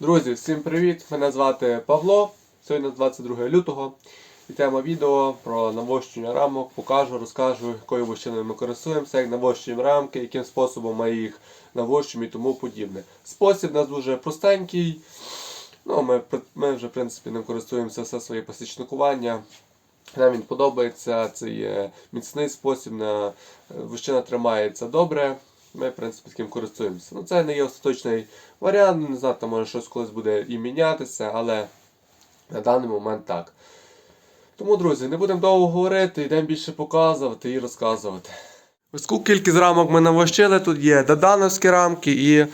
Друзі, всім привіт! Мене звати Павло. Сьогодні 22 лютого. І тема відео про навощення рамок. Покажу, розкажу, якою вощиною ми користуємося, як навощуємо рамки, яким способом ми їх навощуємо і тому подібне. Спосіб у нас дуже простенький. Ну, ми, ми вже в принципі ним користуємося все своє посічникування. Нам він подобається, це є міцний спосіб, на вощина тримається добре. Ми, в принципі, таким користуємося. Ну, це не є остаточний варіант, не знаю, там може щось колись буде і мінятися, але на даний момент так. Тому, друзі, не будемо довго говорити, йдемо більше показувати і розказувати. Ось кількість рамок ми навощили. Тут є додановські рамки і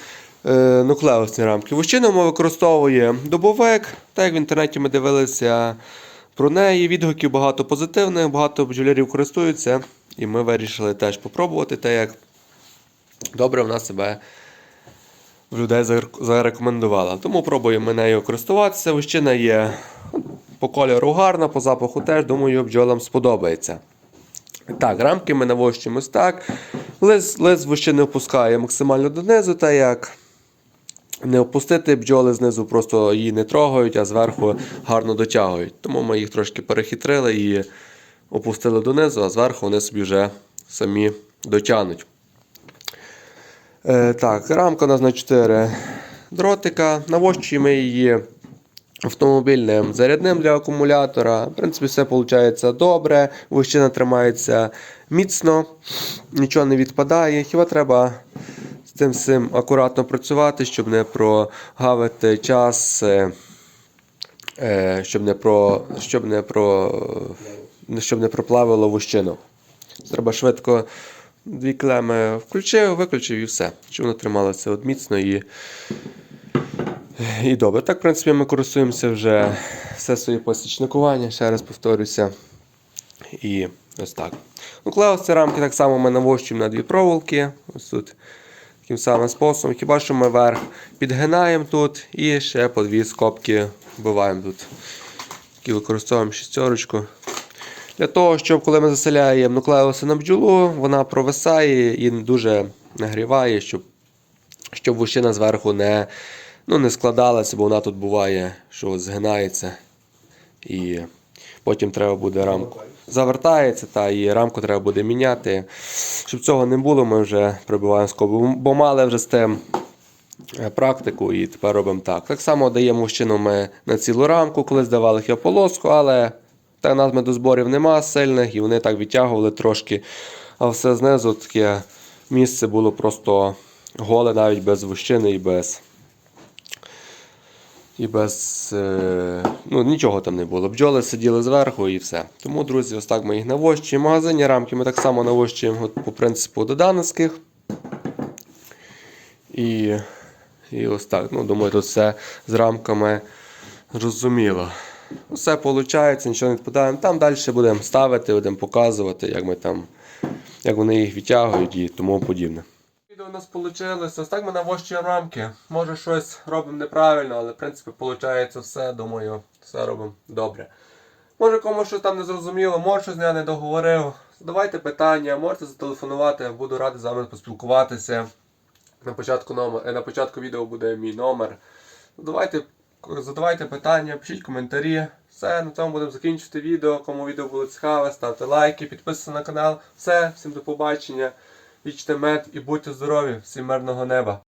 е, нуклеусні рамки. Вощину використовує добовик, так як в інтернеті ми дивилися про неї. Відгуків багато позитивних, багато бджолярів користуються. І ми вирішили теж попробувати, так як добре вона себе в людей зарекомендувала. Тому пробуємо нею користуватися. Вощина є по кольору гарна, по запаху теж, думаю, бджолам сподобається. Так, рамки ми навощуємо ось так. Лист, лист вощини опускає максимально донизу, так як не опустити бджоли знизу, просто її не трогають, а зверху гарно дотягують. Тому ми їх трошки перехитрили і опустили донизу, а зверху вони собі вже самі дотягнуть. Е, так, рамка у нас на 4 дротика. Навощуємо її автомобільним зарядним для акумулятора. В принципі, все виходить добре. Вощина тримається міцно, нічого не відпадає. Хіба треба з цим всім акуратно працювати, щоб не прогавити час, е, е, щоб не про, щоб не про, щоб не проплавило вощину. Треба швидко дві клеми включив, виключив і все. Щоб воно трималося от міцно і, і добре. Так, в принципі, ми користуємося вже все своє посічникування, ще раз повторюся. І ось так. Ну, клеосці рамки так само ми навощуємо на дві проволоки. Ось тут таким самим способом. Хіба що ми верх підгинаємо тут і ще по дві скобки вбиваємо тут. Такі використовуємо шістерочку. Для того, щоб коли ми заселяємо нуклеуси на бджолу, вона провисає і дуже нагріває, щоб, щоб вощина зверху не, ну, не складалася, бо вона тут буває, що згинається. І потім треба буде рамку. Завертається, та і рамку треба буде міняти. Щоб цього не було, ми вже прибиваємо скобу. Бо мали вже з тим е, практику і тепер робимо так. Так само даємо вощину ми на цілу рамку, коли здавали їх в полоску, але та нас медозборів нема сильних, і вони так відтягували трошки. А все знизу таке місце було просто голе, навіть без вощини і без. І без. Е, ну, нічого там не було. Бджоли сиділи зверху і все. Тому, друзі, ось так ми їх навощуємо. Магазинні рамки ми так само навощуємо по принципу додановських. І, і ось так. Ну, думаю, тут все з рамками зрозуміло. Все виходить, нічого не відпадаємо. Там далі будемо ставити, будемо показувати, як ми там, як вони їх відтягують і тому подібне. Відео у нас вийшло. Так ми навощуємо рамки. Може щось робимо неправильно, але в принципі виходить все, думаю, все робимо добре. Може комусь щось там не зрозуміло, може щось я не договорив. Задавайте питання, можете зателефонувати, буду радий з вами поспілкуватися. На початку, номер, е, на початку відео буде мій номер. Задавайте, задавайте питання, пишіть коментарі. Все, на цьому будемо закінчувати відео. Кому відео було цікаве, ставте лайки, підписуйтесь на канал. Все, всім до побачення. Вічте мед і будьте здорові, всім мирного неба.